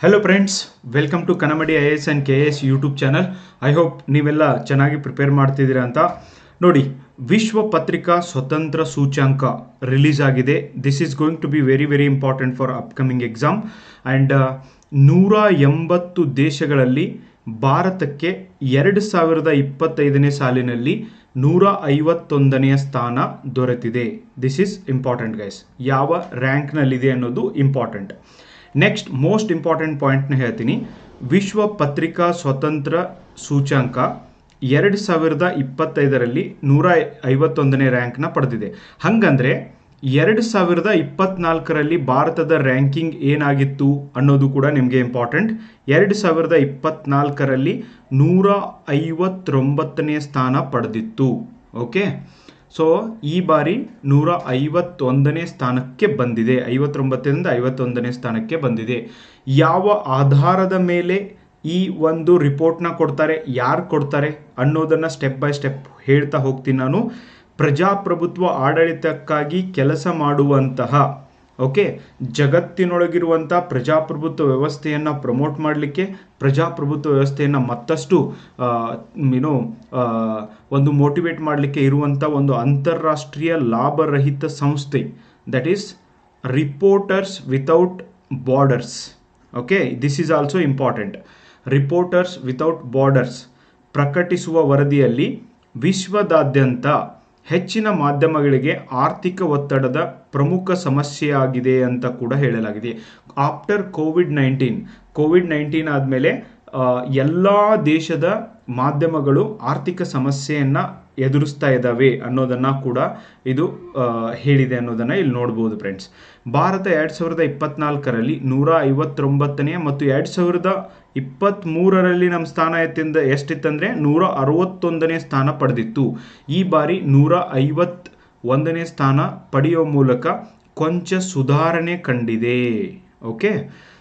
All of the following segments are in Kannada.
Hello friends welcome to Kanamadi I S and K S YouTube channel I hope ನೀವೆಲ್ಲ ಚೆನ್ನಾಗಿ ಪ್ರಿಪೇರ್ ಮಾಡ್ತಿದ್ದೀರಾ ಅಂತ. ನೋಡಿ, ವಿಶ್ವ ಪತ್ರಿಕಾ ಸ್ವತಂತ್ರ ಸೂಚ್ಯಾಂಕ ರಿಲೀಸ್ ಆಗಿದೆ. This is going to be very very important for upcoming exam and ನೂರ ಎಂಬತ್ತು ದೇಶಗಳಲ್ಲಿ ಭಾರತಕ್ಕೆ ಎರಡು ಸಾವಿರದ ಇಪ್ಪತ್ತೈದನೇ ಸಾಲಿನಲ್ಲಿ ನೂರ ಐವತ್ತೊಂದನೆಯ ಸ್ಥಾನ ದೊರೆತಿದೆ. ದಿಸ್ ಈಸ್ ಇಂಪಾರ್ಟೆಂಟ್ ಗೈಸ್ ಯಾವ ರ್ಯಾಂಕ್ನಲ್ಲಿದೆ ಅನ್ನೋದು ಇಂಪಾರ್ಟೆಂಟ್ ನೆಕ್ಸ್ಟ್ ಮೋಸ್ಟ್ ಇಂಪಾರ್ಟೆಂಟ್ ಪಾಯಿಂಟ್ನ ಹೇಳ್ತೀನಿ. ವಿಶ್ವ ಪತ್ರಿಕಾ ಸ್ವತಂತ್ರ ಸೂಚ್ಯಾಂಕ ಎರಡು ಸಾವಿರದ ಇಪ್ಪತ್ತೈದರಲ್ಲಿ ನೂರ ಐವತ್ತೊಂದನೇ ರ್ಯಾಂಕ್ನ ಪಡೆದಿದೆ. ಹಾಗಂದ್ರೆ ಎರಡು ಸಾವಿರದ ಇಪ್ಪತ್ನಾಲ್ಕರಲ್ಲಿ ಭಾರತದ ರ್ಯಾಂಕಿಂಗ್ ಏನಾಗಿತ್ತು ಅನ್ನೋದು ಕೂಡ ನಿಮಗೆ ಇಂಪಾರ್ಟೆಂಟ್ ಎರಡು ಸಾವಿರದ ಇಪ್ಪತ್ನಾಲ್ಕರಲ್ಲಿ ನೂರ ಐವತ್ತೊಂಬತ್ತನೇ ಸ್ಥಾನ ಪಡೆದಿತ್ತು. ಓಕೆ ಸೊ ಈ ಬಾರಿ ನೂರ ಐವತ್ತೊಂದನೇ ಸ್ಥಾನಕ್ಕೆ ಬಂದಿದೆ. ಐವತ್ತೊಂಬತ್ತರಿಂದ ಐವತ್ತೊಂದನೇ ಸ್ಥಾನಕ್ಕೆ ಬಂದಿದೆ. ಯಾವ ಆಧಾರದ ಮೇಲೆ ಈ ಒಂದು ರಿಪೋರ್ಟ್ನ ಕೊಡ್ತಾರೆ? ಯಾರು ಕೊಡ್ತಾರೆ? ಅನ್ನೋದನ್ನು ಸ್ಟೆಪ್ ಬೈ ಸ್ಟೆಪ್ ಹೇಳ್ತಾ ಹೋಗ್ತೀನಿ ನಾನು. ಪ್ರಜಾಪ್ರಭುತ್ವ ಆಡಳಿತಕ್ಕಾಗಿ ಕೆಲಸ ಮಾಡುವಂತಹ ಓಕೆ ಜಗತ್ತಿನೊಳಗಿರುವಂಥ ಪ್ರಜಾಪ್ರಭುತ್ವ ವ್ಯವಸ್ಥೆಯನ್ನು ಪ್ರಮೋಟ್ ಮಾಡಲಿಕ್ಕೆ ಪ್ರಜಾಪ್ರಭುತ್ವ ವ್ಯವಸ್ಥೆಯನ್ನು ಮತ್ತಷ್ಟು ಏನು ಒಂದು ಮೋಟಿವೇಟ್ ಮಾಡಲಿಕ್ಕೆ ಇರುವಂಥ ಒಂದು ಅಂತಾರಾಷ್ಟ್ರೀಯ ಲಾಭರಹಿತ ಸಂಸ್ಥೆ that is reporters without borders okay this is also important reporters without borders ಪ್ರಕಟಿಸುವ ವರದಿಯಲ್ಲಿ ವಿಶ್ವದಾದ್ಯಂತ ಹೆಚ್ಚಿನ ಮಾಧ್ಯಮಗಳಿಗೆ ಆರ್ಥಿಕ ಒತ್ತಡದ ಪ್ರಮುಖ ಸಮಸ್ಯೆಯಾಗಿದೆ ಅಂತ ಕೂಡ ಹೇಳಲಾಗಿದೆ. After COVID nineteen COVID nineteen ಆದಮೇಲೆ ಎಲ್ಲ ದೇಶದ ಮಾಧ್ಯಮಗಳು ಆರ್ಥಿಕ ಸಮಸ್ಯೆಯನ್ನು ಎದುರಿಸ್ತಾ ಇದ್ದಾವೆ ಅನ್ನೋದನ್ನು ಕೂಡ ಇದು ಹೇಳಿದೆ ಅನ್ನೋದನ್ನು ಇಲ್ಲಿ ನೋಡ್ಬೋದು ಫ್ರೆಂಡ್ಸ್ ಭಾರತ ಎರಡು ಸಾವಿರದ ಇಪ್ಪತ್ನಾಲ್ಕರಲ್ಲಿ ನೂರ ಐವತ್ತೊಂಬತ್ತನೇ ಮತ್ತು ಎರಡು ಸಾವಿರದ ಇಪ್ಪತ್ತ್ಮೂರರಲ್ಲಿ ನಮ್ಮ ಸ್ಥಾನ ಎತ್ತಿಂದ ಎಷ್ಟಿತ್ತಂದರೆ ನೂರ ಅರವತ್ತೊಂದನೇ ಸ್ಥಾನ ಪಡೆದಿತ್ತು. ಈ ಬಾರಿ ನೂರ ಐವತ್ ಒಂದನೇ ಸ್ಥಾನ ಪಡೆಯುವ ಮೂಲಕ ಕೊಂಚ ಸುಧಾರಣೆ ಕಂಡಿದೆ. ಓಕೆ?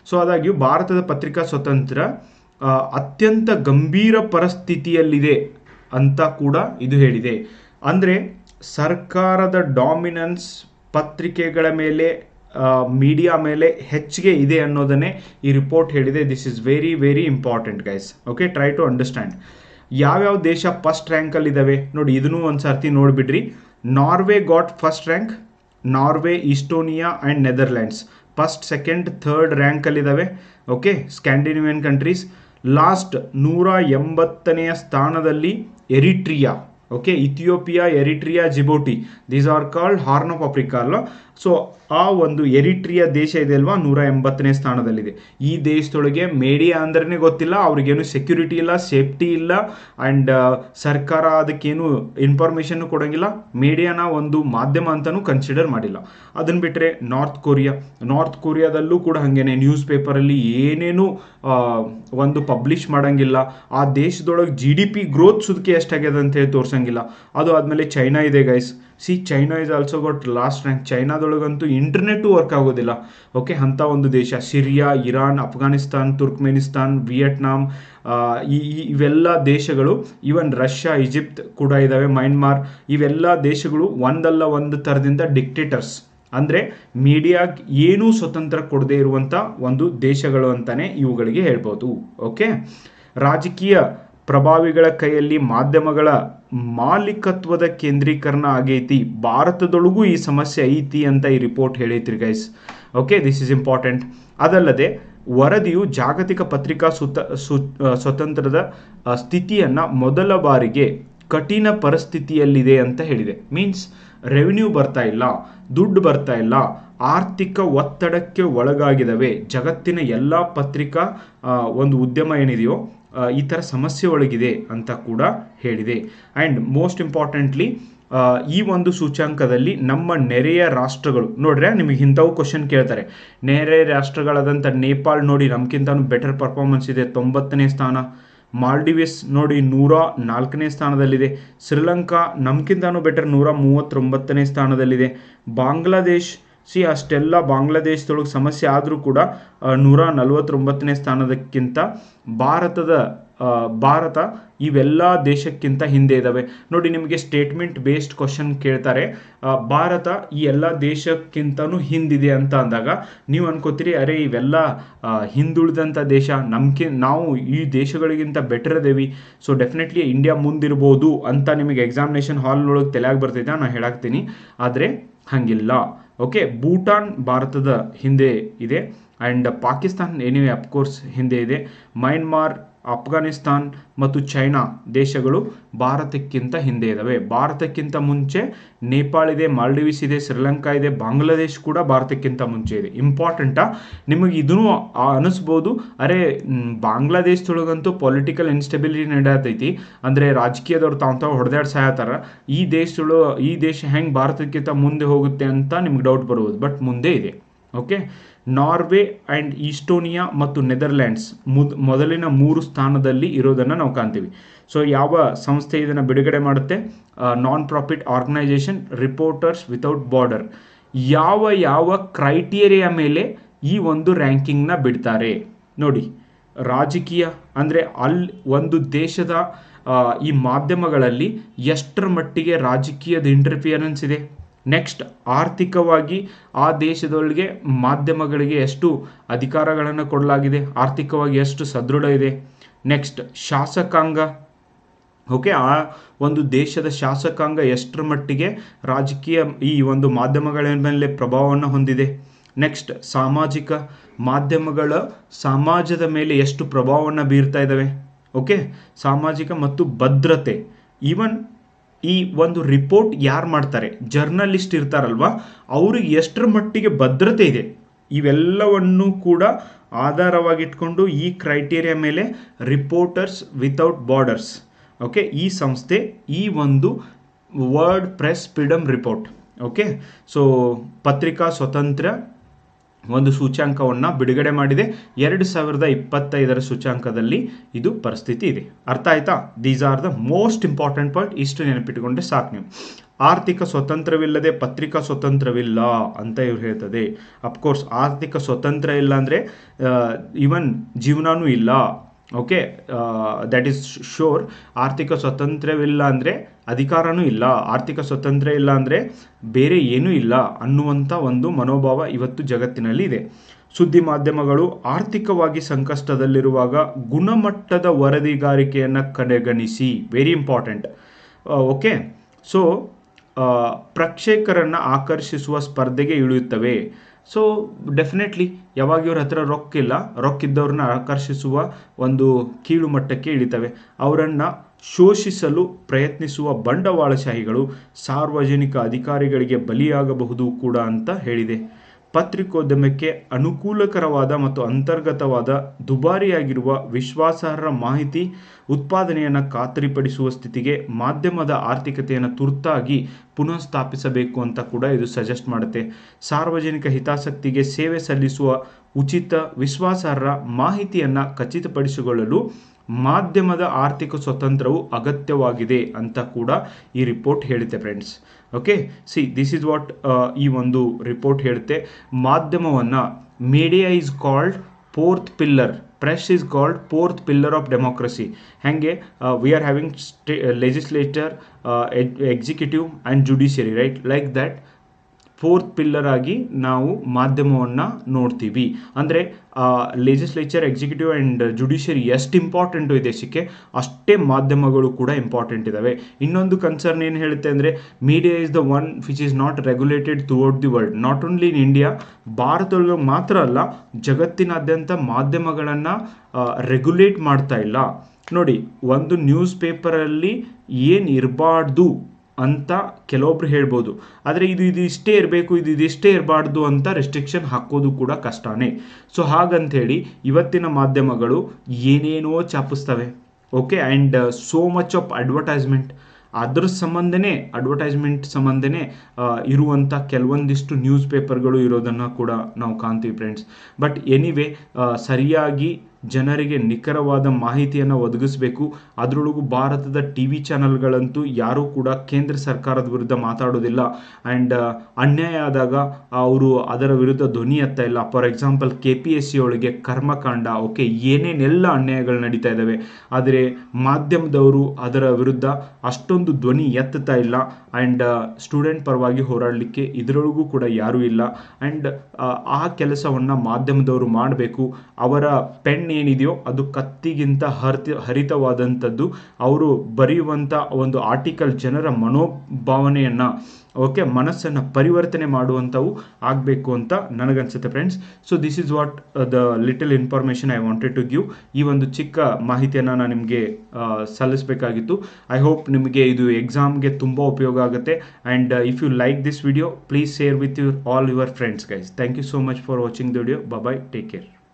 ಸೊ, ಆದಾಗ್ಯೂ ಭಾರತದ ಪತ್ರಿಕಾ ಸ್ವತಂತ್ರ ಅತ್ಯಂತ ಗಂಭೀರ ಪರಿಸ್ಥಿತಿಯಲ್ಲಿದೆ. ಅಂತ ಕೂಡ ಇದು ಹೇಳಿದೆ. ಅಂದರೆ ಸರ್ಕಾರದ ಡಾಮಿನೆನ್ಸ್ ಪತ್ರಿಕೆಗಳ ಮೇಲೆ ಮೀಡಿಯಾ ಮೇಲೆ ಹೆಚ್ಚಿಗೆ ಇದೆ ಅನ್ನೋದನ್ನೇ ಈ ರಿಪೋರ್ಟ್ ಹೇಳಿದೆ. This is very very important guys okay try to understand ಯಾವ್ಯಾವ ದೇಶ ಫಸ್ಟ್ ರ್ಯಾಂಕಲ್ಲಿದ್ದಾವೆ ನೋಡಿ, ಇದನ್ನೂ ಒಂದು ಸರ್ತಿ ನೋಡಿಬಿಡ್ರಿ. Norway got first rank Norway, Estonia and Netherlands. First second third ರ್ಯಾಂಕಲ್ಲಿದ್ದಾವೆ okay Scandinavian countries last ನೂರ ಎಂಬತ್ತನೆಯ ಸ್ಥಾನದಲ್ಲಿ Eritrea okay Ethiopia Eritrea Djibouti these are called Horn of Africa ಅಲ್ಲ. ಸೊ ಆ ಒಂದು ಎರಿಟ್ರಿಯಾ ದೇಶ ಇದೆ ಅಲ್ವಾ? ನೂರ ಎಂಬತ್ತನೇ ಸ್ಥಾನದಲ್ಲಿದೆ. ಈ ದೇಶದೊಳಗೆ ಮೇಡಿಯಾ ಅಂದ್ರೇ ಗೊತ್ತಿಲ್ಲ, ಅವ್ರಿಗೇನು ಸೆಕ್ಯೂರಿಟಿ ಇಲ್ಲ ಸೇಫ್ಟಿ ಇಲ್ಲ ಆ್ಯಂಡ್ ಸರ್ಕಾರ ಅದಕ್ಕೇನು ಇನ್ಫಾರ್ಮೇಷನ್ ಕೊಡೋಂಗಿಲ್ಲ. ಮೀಡಿಯಾನ ಒಂದು ಮಾಧ್ಯಮ ಅಂತಲೂ ಕನ್ಸಿಡರ್ ಮಾಡಿಲ್ಲ. ಅದನ್ನು ಬಿಟ್ಟರೆ ನಾರ್ತ್ ಕೊರಿಯಾ ನಾರ್ತ್ ಕೊರಿಯಾದಲ್ಲೂ ಕೂಡ ಹಾಗೇನೆ. ನ್ಯೂಸ್ ಪೇಪರಲ್ಲಿ ಏನೇನು ಒಂದು ಪಬ್ಲಿಷ್ ಮಾಡೋಂಗಿಲ್ಲ. ಆ ದೇಶದೊಳಗೆ ಜಿ ಡಿ ಪಿ ಗ್ರೋತ್ ಸುದಕ್ಕೆ ಎಷ್ಟಾಗ್ಯದ ಅಂತ ಹೇಳಿ ತೋರ್ಸಂಗಿಲ್ಲ. ಅದು ಆದಮೇಲೆ ಚೈನಾ ಇದೆ guys see China is also got last rank ಚೈನಾದೊಳಗಂತೂ internet work ಆಗೋದಿಲ್ಲ. ಓಕೆ ಅಂಥ ಒಂದು ದೇಶ. Syria Iran Afghanistan Turkmenistan Vietnam ಈ ಇವೆಲ್ಲ ದೇಶಗಳು ಈವನ್ ರಷ್ಯಾ ಈಜಿಪ್ಟ್ ಕೂಡ ಇದ್ದಾವೆ ಮೈನ್ಮಾರ್ ಇವೆಲ್ಲ ದೇಶಗಳು ಒಂದಲ್ಲ ಒಂದು ಥರದಿಂದ ಡಿಕ್ಟೇಟರ್ಸ್ ಅಂದರೆ ಮೀಡಿಯಾಗೆ ಏನೂ ಸ್ವತಂತ್ರ ಕೊಡದೇ ಇರುವಂಥ ಒಂದು ದೇಶಗಳು ಅಂತಲೇ ಇವುಗಳಿಗೆ ಹೇಳ್ಬೋದು. ಓಕೆ ರಾಜಕೀಯ ಪ್ರಭಾವಿಗಳ ಕೈಯಲ್ಲಿ ಮಾಧ್ಯಮಗಳ ಮಾಲೀಕತ್ವದ ಕೇಂದ್ರೀಕರಣ ಆಗೈತಿ. ಭಾರತದೊಳಗೂ ಈ ಸಮಸ್ಯೆ ಐತಿ ಅಂತ ಈ ರಿಪೋರ್ಟ್ ಹೇಳೈತ್ರಿ guys okay this is important ಅದಲ್ಲದೆ, ವರದಿಯು ಜಾಗತಿಕ ಪತ್ರಿಕಾ ಸುತ, ಸು ಸ್ವತಂತ್ರದ ಸ್ಥಿತಿಯನ್ನು ಮೊದಲ ಬಾರಿಗೆ ಕಠಿಣ ಪರಿಸ್ಥಿತಿಯಲ್ಲಿದೆ ಅಂತ ಹೇಳಿದೆ. ಮೀನ್ಸ್ ರೆವಿನ್ಯೂ ಬರ್ತಾ ಇಲ್ಲ, ದುಡ್ಡು ಬರ್ತಾ ಇಲ್ಲ, ಆರ್ಥಿಕ ಒತ್ತಡಕ್ಕೆ ಒಳಗಾಗಿದವೆ. ಜಗತ್ತಿನ ಎಲ್ಲ ಪತ್ರಿಕಾ ಒಂದು ಉದ್ಯಮ ಏನಿದೆಯೋ ಈ ಥರ ಸಮಸ್ಯೆ ಒಳಗಿದೆ ಅಂತ ಕೂಡ ಹೇಳಿದೆ. ಆ್ಯಂಡ್ ಮೋಸ್ಟ್ ಇಂಪಾರ್ಟೆಂಟ್ಲಿ ಈ ಒಂದು ಸೂಚ್ಯಾಂಕದಲ್ಲಿ ನಮ್ಮ ನೆರೆಯ ರಾಷ್ಟ್ರಗಳು, ನೋಡ್ರೆ ನಿಮಗೆ ಇಂಥವು ಕ್ವಶನ್ ಕೇಳ್ತಾರೆ. ನೆರೆಯ ರಾಷ್ಟ್ರಗಳಾದಂಥ ನೇಪಾಳ್ ನೋಡಿ ನಮ್ಗಿಂತ ಬೆಟರ್ ಪರ್ಫಾರ್ಮೆನ್ಸ್ ಇದೆ. ತೊಂಬತ್ತನೇ ಸ್ಥಾನ. ಮಾಲ್ಡೀವ್ಸ್ ನೋಡಿ ನೂರ ನಾಲ್ಕನೇ ಸ್ಥಾನದಲ್ಲಿದೆ. ಶ್ರೀಲಂಕಾ ನಮ್ಗಿಂತನೂ ಬೆಟರ್ ನೂರ ಮೂವತ್ತೊಂಬತ್ತನೇ ಸ್ಥಾನದಲ್ಲಿದೆ. ಬಾಂಗ್ಲಾದೇಶ್ ಸಿ ಅಷ್ಟೆಲ್ಲ ಬಾಂಗ್ಲಾದೇಶದೊಳಗೆ ಸಮಸ್ಯೆ ಆದರೂ ಕೂಡ ನೂರ ನಲವತ್ತೊಂಬತ್ತನೇ ಸ್ಥಾನದಕ್ಕಿಂತ ಭಾರತದ ಭಾರತ ಇವೆಲ್ಲ ದೇಶಕ್ಕಿಂತ ಹಿಂದೆ ಇದ್ದಾವೆ ನೋಡಿ, ನಿಮಗೆ ಸ್ಟೇಟ್ಮೆಂಟ್ ಬೇಸ್ಡ್ ಕ್ವಶನ್ ಕೇಳ್ತಾರೆ. ಭಾರತ ಈ ಎಲ್ಲ ದೇಶಕ್ಕಿಂತನೂ ಹಿಂದಿದೆ ಅಂತ ಅಂದಾಗ, ನೀವು ಅನ್ಕೋತೀರಿ, ಅರೆ, ಇವೆಲ್ಲ ಹಿಂದುಳಿದಂಥ ದೇಶ ನಮ್ಗೆ ನಾವು ಈ ದೇಶಗಳಿಗಿಂತ ಬೆಟರ್ ಅದೇವಿ. ಸೊ ಡೆಫಿನೆಟ್ಲಿ ಇಂಡಿಯಾ ಮುಂದಿರ್ಬೋದು ಅಂತ ನಿಮಗೆ ಎಕ್ಸಾಮಿನೇಷನ್ ಹಾಲ್ನೊಳಗೆ ತಲೆಯಾಗಿ ಬರ್ತೈತೆ ನಾನು ಹೇಳಾಕ್ತೀನಿ. ಆದರೆ, ಹಂಗಿಲ್ಲ. ಓಕೆ ಭೂಟಾನ್ ಭಾರತದ ಹಿಂದೆ ಇದೆ. ಆ್ಯಂಡ್ ಪಾಕಿಸ್ತಾನ್ ಏನಿವೆ ಅಫ್ಕೋರ್ಸ್ ಹಿಂದೆ ಇದೆ. ಮಯನ್ಮಾರ್ ಅಫ್ಘಾನಿಸ್ತಾನ್ ಮತ್ತು ಚೈನಾ ದೇಶಗಳು ಭಾರತಕ್ಕಿಂತ ಹಿಂದೆ ಇದ್ದಾವೆ ಭಾರತಕ್ಕಿಂತ ಮುಂಚೆ ನೇಪಾಳ ಇದೆ, ಮಾಲ್ಡೀವ್ಸ್ ಇದೆ, ಶ್ರೀಲಂಕಾ ಇದೆ, ಬಾಂಗ್ಲಾದೇಶ್ ಕೂಡ ಭಾರತಕ್ಕಿಂತ ಮುಂಚೆ ಇದೆ. ಇಂಪಾರ್ಟೆಂಟಾ ನಿಮಗೆ ಇದನ್ನು ಅನಿಸ್ಬೋದು. ಅರೆ ಬಾಂಗ್ಲಾದೇಶದೊಳಗಂತೂ ಪೊಲಿಟಿಕಲ್ ಇನ್ಸ್ಟೆಬಿಲಿಟಿ ನಡೆಯತೈತಿ. ಅಂದರೆ ರಾಜಕೀಯದವ್ರು ತಾವು ತಾವು ಹೊಡೆದಾಡ್ ಸಾಯತಾರ. ಈ ದೇಶದೊಳ, ಈ ದೇಶ ಹೆಂಗೆ ಭಾರತಕ್ಕಿಂತ ಮುಂದೆ ಹೋಗುತ್ತೆ ಅಂತ ನಿಮ್ಗೆ ಡೌಟ್ ಬರ್ಬೋದು ಬಟ್ ಮುಂದೆ ಇದೆ. ಓಕೆ ನಾರ್ವೆ ಆ್ಯಂಡ್ ಈಸ್ಟೋನಿಯಾ ಮತ್ತು ನೆದರ್ಲ್ಯಾಂಡ್ಸ್ ಮುದ್, ಮೊದಲಿನ ಮೂರು ಸ್ಥಾನದಲ್ಲಿ ಇರೋದನ್ನು ನಾವು ಕಾಣ್ತೀವಿ. ಸೊ ಯಾವ ಸಂಸ್ಥೆ ಇದನ್ನು ಬಿಡುಗಡೆ ಮಾಡುತ್ತೆ? Non profit organisation reporters without border ಯಾವ ಯಾವ ಕ್ರೈಟೀರಿಯಾ ಮೇಲೆ ಈ ಒಂದು ರ್ಯಾಂಕಿಂಗ್ನ ಬಿಡ್ತಾರೆ? ನೋಡಿ, ರಾಜಕೀಯ ಅಂದರೆ ಅಲ್ಲಿ ಒಂದು ದೇಶದ ಈ ಮಾಧ್ಯಮಗಳಲ್ಲಿ ಎಷ್ಟರ ಮಟ್ಟಿಗೆ ರಾಜಕೀಯದ ಇಂಟರ್ಫಿಯರೆನ್ಸ್ ಇದೆ? ನೆಕ್ಸ್ಟ್ ಆರ್ಥಿಕವಾಗಿ ಆ ದೇಶದೊಳಗೆ ಮಾಧ್ಯಮಗಳಿಗೆ ಎಷ್ಟು ಅಧಿಕಾರಗಳನ್ನು ಕೊಡಲಾಗಿದೆ, ಆರ್ಥಿಕವಾಗಿ ಎಷ್ಟು ಸದೃಢ ಇದೆ. ನೆಕ್ಸ್ಟ್ ಶಾಸಕಾಂಗ. ಓಕೆ ಆ ಒಂದು ದೇಶದ ಶಾಸಕಾಂಗ ಎಷ್ಟರ ಮಟ್ಟಿಗೆ ರಾಜಕೀಯ ಈ ಒಂದು ಮಾಧ್ಯಮಗಳ ಮೇಲೆ ಪ್ರಭಾವವನ್ನು ಹೊಂದಿದೆ. ನೆಕ್ಸ್ಟ್ ಸಾಮಾಜಿಕ ಮಾಧ್ಯಮಗಳ ಸಮಾಜದ ಮೇಲೆ ಎಷ್ಟು ಪ್ರಭಾವವನ್ನು ಬೀರ್ತಾ ಇದ್ದಾವೆ ಓಕೆ ಸಾಮಾಜಿಕ ಮತ್ತು ಭದ್ರತೆ. ಈವನ್ ಈ ಒಂದು ರಿಪೋರ್ಟ್ ಯಾರು ಮಾಡ್ತಾರೆ? ಜರ್ನಲಿಸ್ಟ್ ಇರ್ತಾರಲ್ವಾ? ಅವ್ರಿಗೆ ಎಷ್ಟರ ಮಟ್ಟಿಗೆ ಭದ್ರತೆ ಇದೆ? ಇವೆಲ್ಲವನ್ನು ಕೂಡ ಆಧಾರವಾಗಿಟ್ಕೊಂಡು ಈ ಕ್ರೈಟೀರಿಯಾ ಮೇಲೆ ರಿಪೋರ್ಟರ್ಸ್ ವಿತೌಟ್ ಬಾರ್ಡರ್ಸ್ ಓಕೆ ಈ ಸಂಸ್ಥೆ, ಈ ಒಂದು world press freedom report okay so ಪತ್ರಿಕಾ ಸ್ವತಂತ್ರ ಒಂದು ಸೂಚ್ಯಾಂಕವನ್ನು ಬಿಡುಗಡೆ ಮಾಡಿದೆ. ಎರಡು ಸಾವಿರದ ಇಪ್ಪತ್ತೈದರ ಸೂಚ್ಯಾಂಕದಲ್ಲಿ ಇದು ಪರಿಸ್ಥಿತಿ ಇದೆ. ಅರ್ಥ ಆಯ್ತಾ? These are the most important point ಇಷ್ಟು ನೆನಪಿಟ್ಟುಕೊಂಡ್ರೆ ಸಾಕು ನೀವು. ಆರ್ಥಿಕ ಸ್ವತಂತ್ರವಿಲ್ಲದೆ ಪತ್ರಿಕಾ ಸ್ವತಂತ್ರವಿಲ್ಲ ಅಂತ ಇವ್ರು ಹೇಳ್ತದೆ. ಅಫ್ಕೋರ್ಸ್ ಆರ್ಥಿಕ ಸ್ವತಂತ್ರ ಇಲ್ಲ ಅಂದರೆ ಈವನ್ ಜೀವನನೂ ಇಲ್ಲ. ಓಕೆ ದ್ಯಾಟ್ ಈಸ್ ಶೋರ್ ಆರ್ಥಿಕ ಸ್ವತಂತ್ರವಿಲ್ಲ ಅಂದರೆ ಅಧಿಕಾರನೂ ಇಲ್ಲ. ಆರ್ಥಿಕ ಸ್ವಾತಂತ್ರ್ಯ ಇಲ್ಲ ಅಂದರೆ ಬೇರೆ ಏನೂ ಇಲ್ಲ ಅನ್ನುವಂಥ ಒಂದು ಮನೋಭಾವ ಇವತ್ತು ಜಗತ್ತಿನಲ್ಲಿ ಇದೆ. ಸುದ್ದಿ ಮಾಧ್ಯಮಗಳು ಆರ್ಥಿಕವಾಗಿ ಸಂಕಷ್ಟದಲ್ಲಿರುವಾಗ ಗುಣಮಟ್ಟದ ವರದಿಗಾರಿಕೆಯನ್ನು ಕಡೆಗಣಿಸಿ. ವೆರಿ ಇಂಪಾರ್ಟೆಂಟ್ ಓಕೆ ಸೊ ಪ್ರೇಕ್ಷಕರನ್ನು ಆಕರ್ಷಿಸುವ ಸ್ಪರ್ಧೆಗೆ ಇಳಿಯುತ್ತವೆ. ಸೊ ಡೆಫಿನೆಟ್ಲಿ ಯಾವಾಗ ಇವ್ರ ಹತ್ರ ರೊಕ್ಕಿಲ್ಲ ರೊಕ್ಕಿದ್ದವ್ರನ್ನ ಆಕರ್ಷಿಸುವ ಒಂದು ಕೀಳು ಮಟ್ಟಕ್ಕೆ ಇಳಿತವೆ. ಅವರನ್ನು ಶೋಷಿಸಲು ಪ್ರಯತ್ನಿಸುವ ಬಂಡವಾಳಶಾಹಿಗಳು ಸಾರ್ವಜನಿಕ ಅಧಿಕಾರಿಗಳಿಗೆ ಬಲಿಯಾಗಬಹುದು ಕೂಡ ಅಂತ ಹೇಳಿದೆ. ಪತ್ರಿಕೋದ್ಯಮಕ್ಕೆ ಅನುಕೂಲಕರವಾದ ಮತ್ತು ಅಂತರ್ಗತವಾದ ದುಬಾರಿಯಾಗಿರುವ ವಿಶ್ವಾಸಾರ್ಹ ಮಾಹಿತಿ ಉತ್ಪಾದನೆಯನ್ನು ಖಾತ್ರಿಪಡಿಸುವ ಸ್ಥಿತಿಗೆ ಮಾಧ್ಯಮದ ಆರ್ಥಿಕತೆಯನ್ನು ತುರ್ತಾಗಿ ಪುನಃ ಸ್ಥಾಪಿಸಬೇಕು ಅಂತ ಕೂಡ ಇದು ಸಜೆಸ್ಟ್ ಮಾಡುತ್ತೆ. ಸಾರ್ವಜನಿಕ ಹಿತಾಸಕ್ತಿಗೆ ಸೇವೆ ಸಲ್ಲಿಸುವ ಉಚಿತ ವಿಶ್ವಾಸಾರ್ಹ ಮಾಹಿತಿಯನ್ನು ಖಚಿತಪಡಿಸಿಕೊಳ್ಳಲು ಮಾಧ್ಯಮದ ಆರ್ಥಿಕ ಸ್ವತಂತ್ರವು ಅಗತ್ಯವಾಗಿದೆ ಅಂತ ಕೂಡ ಈ ರಿಪೋರ್ಟ್ ಹೇಳುತ್ತೆ friends okay see this is what ಈ ಒಂದು ರಿಪೋರ್ಟ್ ಹೇಳುತ್ತೆ. ಮಾಧ್ಯಮವನ್ನು media is called fourth pillar press is called fourth pillar of democracy ಹಾಗೆ? We are having stay legislator executive and judiciary right like that fourth pillar ಆಗಿ ನಾವು ಮಾಧ್ಯಮವನ್ನು ನೋಡ್ತೀವಿ. ಅಂದರೆ ಲೆಜಿಸ್ಲೇಚರ್ ಎಕ್ಸಿಕ್ಯೂಟಿವ್ ಆ್ಯಂಡ್ ಜುಡಿಷಿಯರಿ ಎಷ್ಟು ಇಂಪಾರ್ಟೆಂಟು ಈ ದೇಶಕ್ಕೆ, ಅಷ್ಟೇ ಮಾಧ್ಯಮಗಳು ಕೂಡ ಇಂಪಾರ್ಟೆಂಟ್ ಇದ್ದಾವೆ ಇನ್ನೊಂದು ಕನ್ಸರ್ನ್ ಏನು ಹೇಳುತ್ತೆ ಅಂದರೆ media is the one which is not regulated throughout the world not only in India ಭಾರತದೊಳಗೆ ಮಾತ್ರ ಅಲ್ಲ, ಜಗತ್ತಿನಾದ್ಯಂತ ಮಾಧ್ಯಮಗಳನ್ನು ರೆಗ್ಯುಲೇಟ್ ಮಾಡ್ತಾ ಇಲ್ಲ. ನೋಡಿ, ಒಂದು ನ್ಯೂಸ್ ಪೇಪರಲ್ಲಿ ಏನು ಇರಬಾರ್ದು ಅಂತ ಕೆಲವೊಬ್ರು ಹೇಳ್ಬೋದು. ಆದರೆ ಇದು ಇದು ಇಷ್ಟೇ ಇರಬೇಕು, ಇದು ಇಷ್ಟೇ ಇರಬಾರ್ದು ಅಂತ ರೆಸ್ಟ್ರಿಕ್ಷನ್ ಹಾಕೋದು ಕೂಡ ಕಷ್ಟನೇ. ಸೊ ಹಾಗಂಥೇಳಿ ಇವತ್ತಿನ ಮಾಧ್ಯಮಗಳು ಏನೇನೋ ಚಾಪಿಸ್ತವೆ okay and so much of advertisement ಅದ್ರ ಸಂಬಂಧನೇ ಅಡ್ವರ್ಟೈಸ್ಮೆಂಟ್ ಸಂಬಂಧನೇ ಇರುವಂಥ ಕೆಲವೊಂದಿಷ್ಟು ನ್ಯೂಸ್ ಪೇಪರ್ಗಳು ಇರೋದನ್ನು ಕೂಡ ನಾವು ಕಾಣ್ತೀವಿ ಫ್ರೆಂಡ್ಸ್ ಬಟ್ ಎನಿವೇ ಸರಿಯಾಗಿ ಜನರಿಗೆ ನಿಖರವಾದ ಮಾಹಿತಿಯನ್ನು ಒದಗಿಸಬೇಕು. ಅದರೊಳಗೂ ಭಾರತದ ಟಿ ವಿ ಚಾನಲ್ಗಳಂತೂ ಯಾರೂ ಕೂಡ ಕೇಂದ್ರ ಸರ್ಕಾರದ ವಿರುದ್ಧ ಮಾತಾಡೋದಿಲ್ಲ. ಆ್ಯಂಡ್ ಅನ್ಯಾಯ ಆದಾಗ ಅವರು ಅದರ ವಿರುದ್ಧ ಧ್ವನಿ ಎತ್ತಾ ಇಲ್ಲ. For example K P S C ಒಳಗೆ ಕರ್ಮಕಾಂಡ, ಓಕೆ, ಏನೇನೆಲ್ಲ ಅನ್ಯಾಯಗಳು ನಡೀತಾ ಇದ್ದಾವೆ, ಆದರೆ ಮಾಧ್ಯಮದವರು ಅದರ ವಿರುದ್ಧ ಅಷ್ಟೊಂದು ಧ್ವನಿ ಎತ್ತುತ್ತಾ ಇಲ್ಲ. ಆ್ಯಂಡ್ ಸ್ಟೂಡೆಂಟ್ ಪರವಾಗಿ ಹೋರಾಡಲಿಕ್ಕೆ ಇದರೊಳಗೂ ಕೂಡ ಯಾರೂ ಇಲ್ಲ. ಆ್ಯಂಡ್ ಆ ಕೆಲಸವನ್ನು ಮಾಧ್ಯಮದವರು ಮಾಡಬೇಕು. ಅವರ ಪೆನ್ ಏನಿದೆಯೋ ಅದು ಕತ್ತಿಗಿಂತ ಹರಿತ, ಹರಿತವಾದಂಥದ್ದು. ಅವರು ಬರೆಯುವಂಥ ಒಂದು ಆರ್ಟಿಕಲ್ ಜನರ ಮನೋಭಾವನೆಯನ್ನು, ಓಕೆ, ಮನಸ್ಸನ್ನು ಪರಿವರ್ತನೆ ಮಾಡುವಂಥವು ಆಗಬೇಕು ಅಂತ ನನಗನ್ಸುತ್ತೆ friends. So this is what the little information I wanted to give ಈ ಒಂದು ಚಿಕ್ಕ ಮಾಹಿತಿಯನ್ನು ನಾನು ನಿಮಗೆ ಸಲ್ಲಿಸಬೇಕಾಗಿತ್ತು. ಐ ಹೋಪ್ ನಿಮಗೆ ಇದು ಎಕ್ಸಾಮ್ಗೆ ತುಂಬ ಉಪಯೋಗ ಆಗುತ್ತೆ. And if you like this video please share with your all your friends guys thank you so much for watching the video bye take care